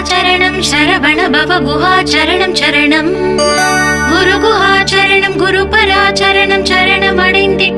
ஸ்கந்தாச்சரணம் சரவண பவ குஹாச்சரணம் சரணம் குரு குஹாச்சரணம் குரு பராச்சரணம் சரணம் அடைந்திட்டே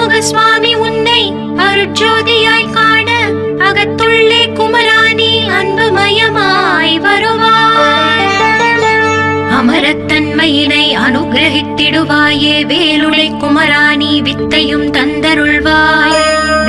ஆறுமுக சுவாமி உன்னை அருட்சோதியாய் காண அகத்துள்ளே குமராணி அன்புமயமாய் வருவாய். அமரத்தன்மையினை அனுகிரகித்திடுவாயே வேலுளை குமராணி வித்தையும் தந்தருள்வாய்.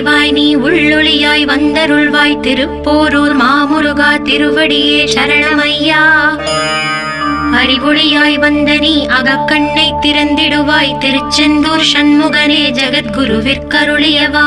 என்னுள்ளறிவாய் நீ உள்ளொளியாய் வந்தருள்வாய் திருப்போரூர் மாமுருகா திருவடியே சரணமையா. அறிவொளியாய் வந்த நீ அகக்கண்ணை திறந்திடுவாய் திருச்செந்தூர் சண்முகனே ஜெகத்குருவிற்கருளியவா.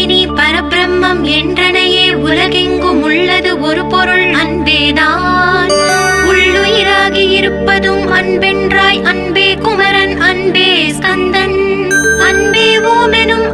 பரபிரம்மம் என்றனையே உலகெங்கும் உள்ளது ஒரு பொருள் அன்பேதான். உள்ளுயிராகி இருப்பதும் அன்பென்றாய் அன்பே குமரன் அன்பே ஸ்கந்தன். அன்பே ஓமெனும்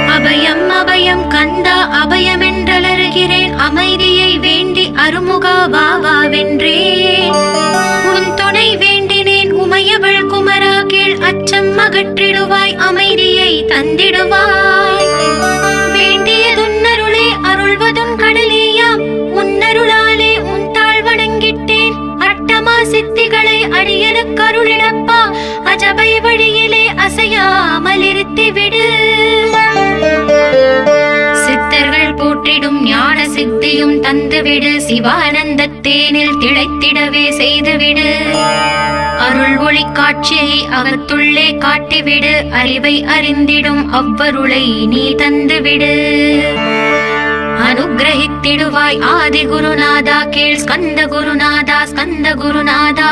அபயம் அபயம் கண்டா அபயமென்றலருகிறேன். அமைதியை வேண்டி அருமுகா வா வா வென்றேன். உன் துணை வேண்டினேன் உமையவள் குமரா கீழ் அச்சம் அகற்றிடுவாய் அமைதியை தந்திடுவாய். வேண்டியதுன்னருளே அருள்வதும் கடலேயாம். உன்னருளாலே உன் தாழ் வணங்கிட்டேன். அட்டமா சித்திகளை அடியனுக்கு அருளிடப்பா அஜபை வழியிலே அசையாமல் இருத்தி சித்தர்கள் போற்றிடும் ஞான சித்தியும் தந்துவிடு. சிவானந்த தேனில் திளைத்திடவே செய்துவிடு. அருள் ஒளி காட்சியை அகத்துள்ளே காட்டிவிடு. அறிவை அறிந்திடும் அவ்வருளை நீ தந்துவிடு. அனுகிரகித்திடுவாய் ஆதி குருநாதா கேள் ஸ்கந்த குருநாதா ஸ்கந்த குருநாதா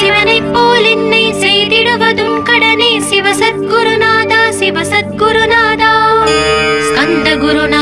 சிவனை போல் என்னை செய்திடுவதும் கடனே சிவசத்குருநாதா சிவசத்குருநாதா. ஸ்கந்த குருநாதா.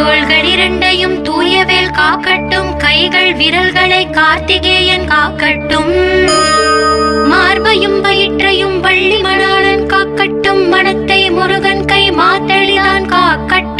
தோள்கள் இரண்டையும் தூயவேல் காக்கட்டும். கைகள் விரல்களை கார்த்திகேயன் காக்கட்டும். மார்பையும் வயிற்றையும் வள்ளி மணாளன் காக்கட்டும். மனத்தை முருகன் கை மாத்தளிதான் காக்கட்டும்.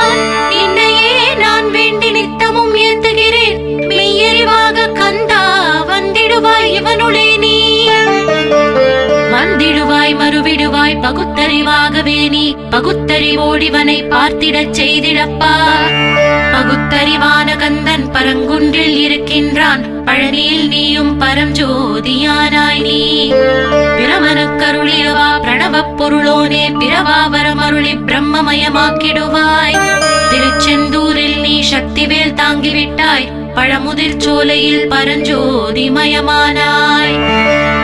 விடுவாய் பகுத்தறிவாகவே நீ. பகுத்தறிவோடிவனை பார்த்திடச் செய்திடப்பா. பகுத்தறிவான கந்தன் பரங்குன்றில் இருக்கின்றான். பழனியில் நீயும் பரஞ்சோதியானாய் நீ. பிரமனுக்கருளியவா பிரணவப் பொருளோனே பிரவாவரம் பிரம்மமயமாக்கிடுவாய். திருச்செந்தூரில் நீ சக்திவேல் தாங்கிவிட்டாய். பழமுதிர் சோலையில் பரஞ்சோதிமயமானாய்.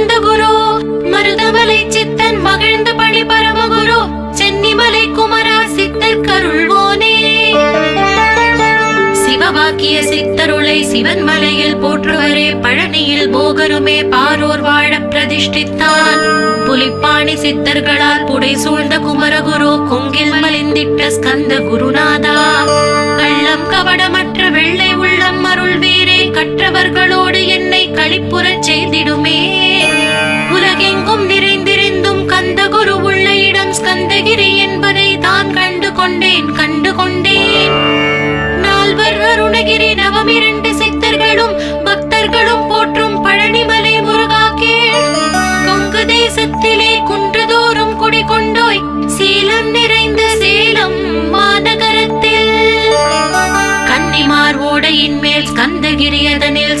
சிறந்த குரு. மருதமலை சித்தன் மகிழ்ந்த பழி பரமகுரு சென்னிமலை குமரா சித்தர் கருள்வோனே. சிவபாக்கிய சித்தருளை சிவன் மலையில் போற்றுவரே. பழனியில் போகருமே பாரோர் வாழ பிரதிஷ்டித்தான். புலிப்பாணி சித்தர்களால் புடை சூழ்ந்த குமரகுரு கொங்கில் மலிந்திட்ட ஸ்கந்த குருநாதா. கள்ளம் கவடமற்ற வெள்ளை உள்ளம் அருள் வீரே கற்றவர்களோடு என்னை களிப்புறச் செய்திடுமே. கண்டேன் கண்டு கொண்டேன் நால்வர் அருணகிரி நவம் இரண்டு சித்தர்களும் பக்தர்களும் போற்றும் பழனிமலை முருகா கேள் கொங்கு தேசத்திலே குன்றுதோறும் குடிகொண்டோய் சீலம் நிறைந்த சேலம் மாநகரத்தில். கன்னிமார் ஓடையின் மேல் ஸ்கந்தகிரி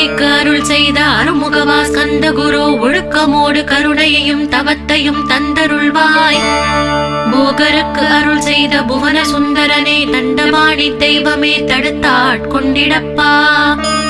உரைக்க அருள் செய்த அருமுகவா ஸ்கந்த குரு ஒழுக்கமோடு கருணையையும் தவத்தையும் தந்தருள்வாய். போகருக்கு அருள் செய்த புவன சுந்தரனே தண்டபாணி தெய்வமே தடுத்தாட் கொண்டிடப்பா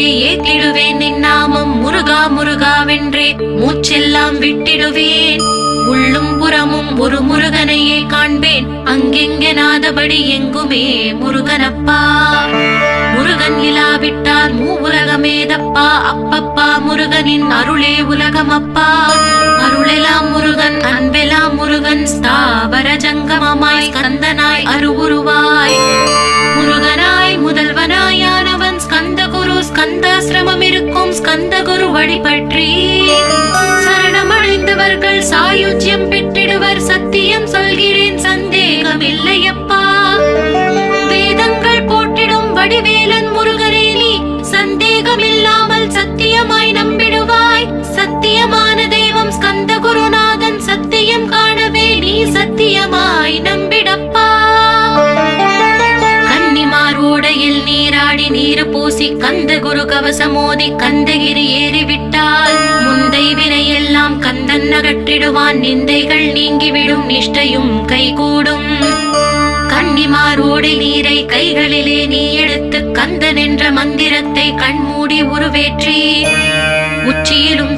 பேரவே ஏத்திடுவேன் என் நாமம். முருகா முருகாவென்றே மூச்செல்லாம் விட்டிடுவேன். உள்ளும் புறமும் ஒரு முருகனையே காண்பேன். அங்கெங்கெனாதபடி எங்குமே முருகனப்பா. முருகன் இலாவிட்டால் மூ உலகமேதப்பா அப்பப்பா முருகனின் அருளே உலகமப்பா. அருளெலாம் முருகன் அன்பெலாம் முருகன். ஸ்தாவர ஜங்கமமாய் கந்தனாய் அருவுருவாய். ஸ்கந்த குரு வழிபற்றி சரணமடைந்தவர்கள் சாயுஜ்யம் பெற்றிடுவர். சத்தியம் சொல்கிறேன் சந்தேகம் இல்லையப்பா வேதங்கள் போற்றிடும் வடிவேலன் முருகரே நீ. சந்தேகம் இல்லாமல் சத்தியமாய் நம்பிடுவாய். சத்தியமான தெய்வம் ஸ்கந்த குருநாதன் சத்தியம் காணவே நீ சத்தியமாய் நம்பிடப்பா நீர் பூசி கந்த குரு கவசமோதி கந்தகிரி ஏறிவிட்டால் முந்தை வினையெல்லாம் கந்தன் அகற்றிடுவான். நிந்தைகள் நீங்கிவிடும் நிஷ்டையும் கைகூடும். கன்னிமார் ஓடை நீரை கைகளிலே நீ எடுத்து கந்தன் என்ற மந்திரத்தை கண்மூடி உருவேற்றி உச்சியிலும்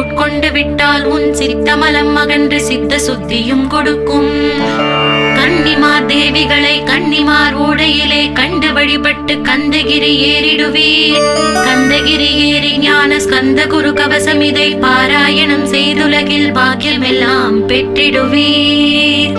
உட்கொண்டு விட்டால் உன் சித்தமலம் அகன்று சித்த சுத்தியும் கொடுக்கும். கன்னிமார் தேவிகளை கன்னிமார் ஓடையிலே கண்டு வழிபட்டு கந்தகிரி ஏறிடுவீர். கந்தகிரி ஏறி ஞான ஸ்கந்த குரு கவசம் இதை பாராயணம் செய்துலகில் பாக்கியமெல்லாம் பெற்றிடுவீர்.